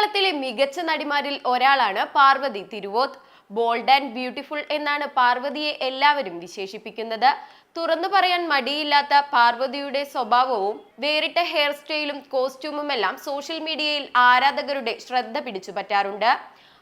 മലയാളത്തിലെ മികച്ച നടിമാരിൽ ഒരാളാണ് Parvathy Thiruvothu. Bold and beautiful എന്നാണ് പാർവതിയെ എല്ലാവരും വിശേഷിപ്പിക്കുന്നത്. തുറന്നു പറയാൻ മടിയില്ലാത്ത പാർവതിയുടെ സ്വഭാവവും വേറിട്ട ഹെയർ സ്റ്റൈലും കോസ്റ്റ്യൂമുമെല്ലാം സോഷ്യൽ മീഡിയയിൽ ആരാധകരുടെ ശ്രദ്ധ പിടിച്ചു പറ്റാറുണ്ട്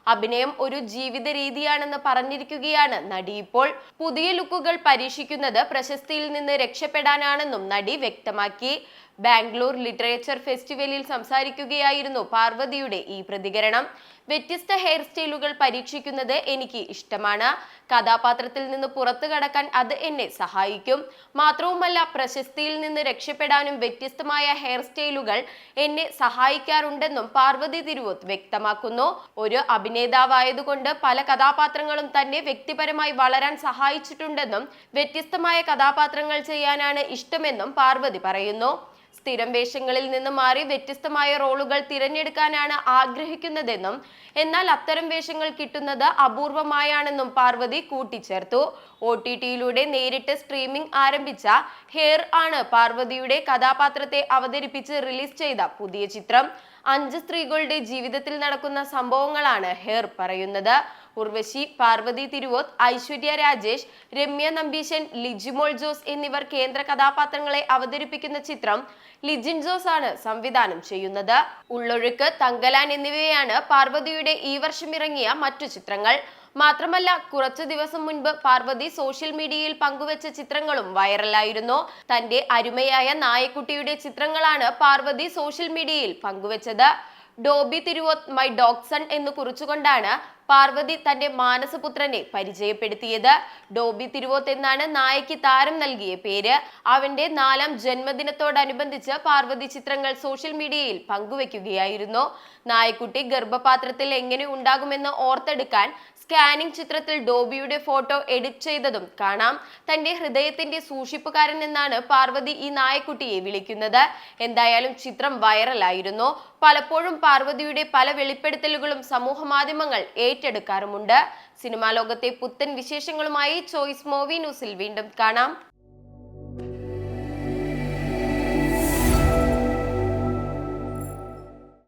അഭിനയം ഒരു ജീവിത രീതിയാണെന്ന് പറഞ്ഞിരിക്കുകയാണ്. നടി ഇപ്പോൾ പുതിയ ലുക്കുകൾ പരീക്ഷിക്കുന്നത് പ്രശസ്തിയിൽ നിന്ന് രക്ഷപ്പെടാനാണെന്നും നടി വ്യക്തമാക്കി. ബാംഗ്ലൂർ ലിറ്ററേച്ചർ ഫെസ്റ്റിവലിൽ സംസാരിക്കുകയായിരുന്നു പാർവതിയുടെ ഈ പ്രതികരണം. വ്യത്യസ്ത ഹെയർ സ്റ്റൈലുകൾ പരീക്ഷിക്കുന്നത് എനിക്ക് ഇഷ്ടമാണ്. കഥാപാത്രത്തിൽ നിന്ന് പുറത്തു കടക്കാൻ അത് എന്നെ സഹായിക്കും. മാത്രവുമല്ല പ്രശസ്തിയിൽ നിന്ന് രക്ഷപ്പെടാനും വ്യത്യസ്തമായ ഹെയർ സ്റ്റൈലുകൾ എന്നെ സഹായിക്കാറുണ്ടെന്നും പാർവതി തിരുവോത്ത് വ്യക്തമാക്കുന്നു. ഒരു അഭിനേതാവായതുകൊണ്ട് പല കഥാപാത്രങ്ങളും തന്നെ വ്യക്തിപരമായി വളരാൻ സഹായിച്ചിട്ടുണ്ടെന്നും വ്യത്യസ്തമായ കഥാപാത്രങ്ങൾ ചെയ്യാനാണ് ഇഷ്ടമെന്നും പാർവതി പറയുന്നു. സ്ഥിരം വേഷങ്ങളിൽ നിന്ന് മാറി വ്യത്യസ്തമായ റോളുകൾ തിരഞ്ഞെടുക്കാനാണ് ആഗ്രഹിക്കുന്നതെന്നും എന്നാൽ അത്തരം വേഷങ്ങൾ കിട്ടുന്നത് അപൂർവമായാണെന്നും പാർവതി കൂട്ടിച്ചേർത്തു. ഒ ടി ടിയിലൂടെ നേരിട്ട് സ്ട്രീമിംഗ് ആരംഭിച്ച ഹെയർ ആണ് പാർവതിയുടെ കഥാപാത്രത്തെ അവതരിപ്പിച്ച് റിലീസ് ചെയ്ത പുതിയ ചിത്രം. അഞ്ച് സ്ത്രീകളുടെ ജീവിതത്തിൽ നടക്കുന്ന സംഭവങ്ങളാണ് ഹെയർ പറയുന്നത്. ഉർവശി പാർവതി തിരുവോത്ത് ഐശ്വര്യ രാജേഷ് രമ്യ നമ്പീശൻ ലിജിമോൾ ജോസ് എന്നിവർ കേന്ദ്ര കഥാപാത്രങ്ങളെ അവതരിപ്പിക്കുന്ന ചിത്രം ലിജിൻ ജോസ് ആണ് സംവിധാനം ചെയ്യുന്നത്. ഉള്ളൊഴുക്ക് തങ്കലാൻ എന്നിവയാണ് പാർവതിയുടെ ഈ വർഷം ഇറങ്ങിയ മറ്റു ചിത്രങ്ങൾ. മാത്രമല്ല കുറച്ചു ദിവസം മുൻപ് പാർവതി സോഷ്യൽ മീഡിയയിൽ പങ്കുവച്ച ചിത്രങ്ങളും വൈറലായിരുന്നു. തന്റെ അരുമയായ നായക്കുട്ടിയുടെ ചിത്രങ്ങളാണ് പാർവതി സോഷ്യൽ മീഡിയയിൽ പങ്കുവച്ചത്. ഡോബി തിരുവോത്ത് മൈ ഡോഗ്സൺ എന്ന് കുറിച്ചുകൊണ്ടാണ് പാർവതി തന്റെ മാനസപുത്രനെ പരിചയപ്പെടുത്തിയത്. ഡോബി തിരുവോത്ത് എന്നാണ് നായയ്ക്ക് താരം നൽകിയ പേര്. അവന്റെ നാലാം ജന്മദിനത്തോടനുബന്ധിച്ച് പാർവതി ചിത്രങ്ങൾ സോഷ്യൽ മീഡിയയിൽ പങ്കുവെക്കുകയായിരുന്നു. നായക്കുട്ടി ഗർഭപാത്രത്തിൽ എങ്ങനെ ഉണ്ടാകുമെന്ന് ഓർത്തെടുക്കാൻ സ്കാനിംഗ് ചിത്രത്തിൽ ഡോബിയുടെ ഫോട്ടോ എഡിറ്റ് ചെയ്തതും കാണാം. തന്റെ ഹൃദയത്തിന്റെ സൂക്ഷിപ്പുകാരൻ എന്നാണ് പാർവതി ഈ നായക്കുട്ടിയെ വിളിക്കുന്നത്. എന്തായാലും ചിത്രം വൈറലായിരുന്നു. പലപ്പോഴും പാർവതിയുടെ പല വെളിപ്പെടുത്തലുകളും സമൂഹ മാധ്യമങ്ങൾ ഏറ്റെടുക്കാറുമുണ്ട്. സിനിമാ ലോകത്തെ പുത്തൻ വിശേഷങ്ങളുമായി ചോയ്സ് മൂവി ന്യൂസിൽ വീണ്ടും കാണാം.